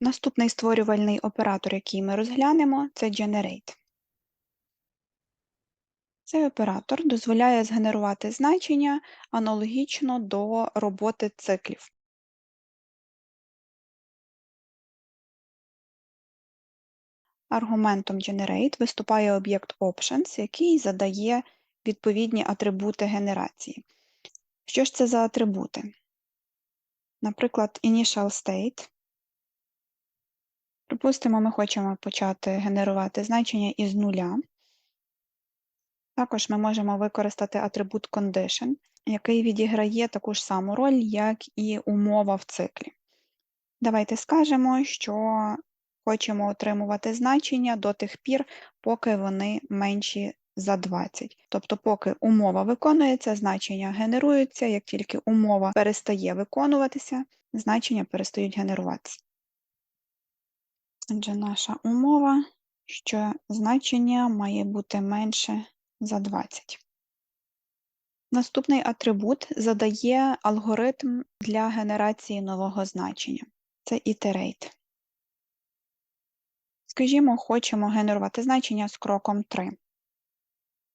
Наступний створювальний оператор, який ми розглянемо, це Generate. Цей оператор дозволяє згенерувати значення аналогічно до роботи циклів. Аргументом Generate виступає об'єкт Options, який задає відповідні атрибути генерації. Що ж це за атрибути? Наприклад, Initial State. Припустимо, ми хочемо почати генерувати значення із нуля. Також ми можемо використати атрибут Condition, який відіграє таку ж саму роль, як і умова в циклі. Давайте скажемо, що хочемо отримувати значення до тих пір, поки вони менші за 20. Тобто, поки умова виконується, значення генеруються, як тільки умова перестає виконуватися, значення перестають генеруватися. Отже, наша умова, що значення має бути менше за 20. Наступний атрибут задає алгоритм для генерації нового значення. Це iterate. Скажімо, хочемо генерувати значення з кроком 3.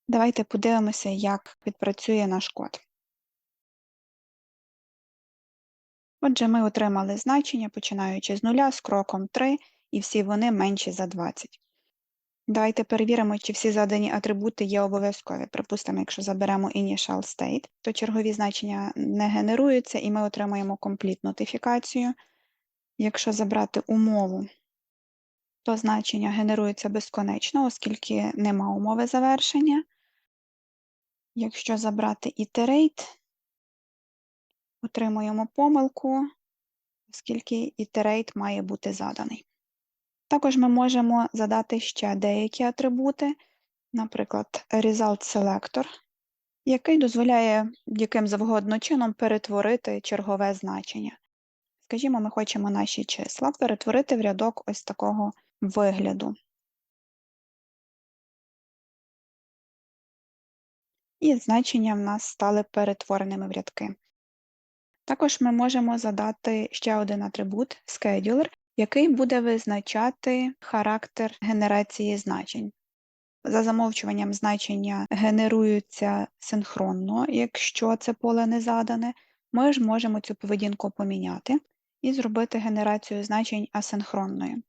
Давайте подивимося, як відпрацює наш код. Отже, ми отримали значення, починаючи з нуля, з кроком 3, і всі вони менші за 20. Давайте перевіримо, чи всі задані атрибути є обов'язкові. Припустимо, якщо заберемо initial state, то чергові значення не генеруються, і ми отримаємо complete нотифікацію. Якщо забрати умову, то значення генерується безконечно, оскільки нема умови завершення. Якщо забрати iterate, отримуємо помилку, оскільки iterate має бути заданий. Також ми можемо задати ще деякі атрибути, наприклад, Result Selector, який дозволяє яким завгодно чином перетворити чергове значення. Скажімо, ми хочемо наші числа перетворити в рядок ось такого вигляду. І значення в нас стали перетвореними в рядки. Також ми можемо задати ще один атрибут Scheduler, який буде визначати характер генерації значень. За замовчуванням значення генеруються синхронно, якщо це поле не задане, ми ж можемо цю поведінку поміняти і зробити генерацію значень асинхронною.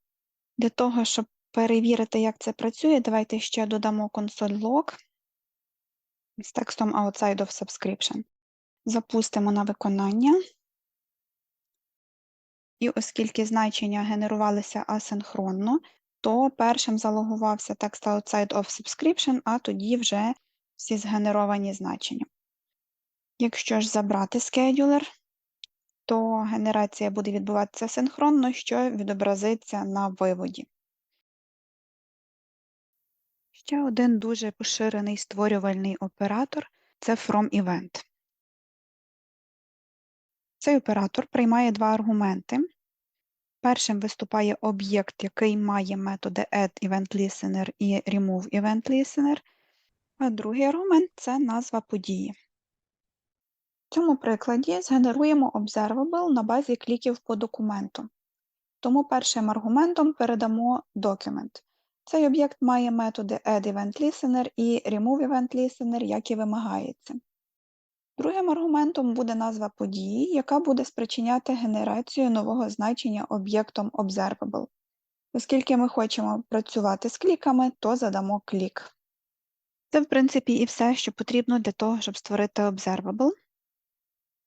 Для того, щоб перевірити, як це працює, давайте ще додамо console log з текстом outside of subscription. Запустимо на виконання. І оскільки значення генерувалися асинхронно, то першим залогувався текст outside of subscription, а тоді вже всі згенеровані значення. Якщо ж забрати scheduler, то генерація буде відбуватися синхронно, що відобразиться на виводі. Ще один дуже поширений створювальний оператор це FromEvent. Цей оператор приймає два аргументи. Першим виступає об'єкт, який має методи add-event-listener і remove-event-listener, а другий аргумент це назва події. В цьому прикладі згенеруємо observable на базі кліків по документу. Тому першим аргументом передамо document. Цей об'єкт має методи add-event-listener і remove-event-listener, як і вимагається. Другим аргументом буде назва події, яка буде спричиняти генерацію нового значення об'єктом observable. Оскільки ми хочемо працювати з кліками, то задамо клік. Це, в принципі, і все, що потрібно для того, щоб створити observable.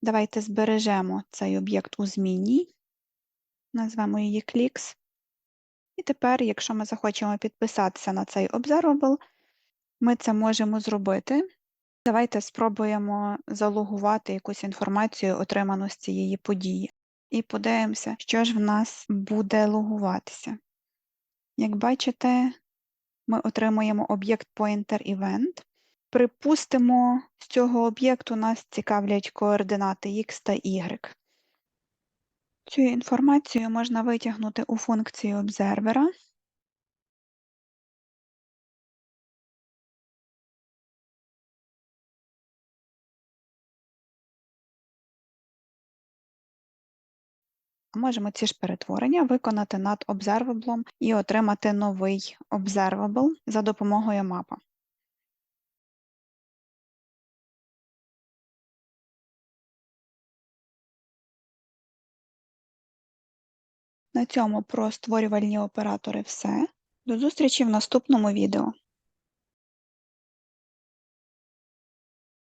Давайте збережемо цей об'єкт у змінній, назвемо її clicks. І тепер, якщо ми захочемо підписатися на цей observable, ми це можемо зробити. Давайте спробуємо залогувати якусь інформацію, отриману з цієї події, і подивимося, що ж в нас буде логуватися. Як бачите, ми отримуємо об'єкт pointer event. Припустимо, з цього об'єкту нас цікавлять координати x та y. Цю інформацію можна витягнути у функції обзервера. Можемо ці ж перетворення виконати над observable і отримати новий observable за допомогою мапа. На цьому про створювальні оператори все. До зустрічі в наступному відео.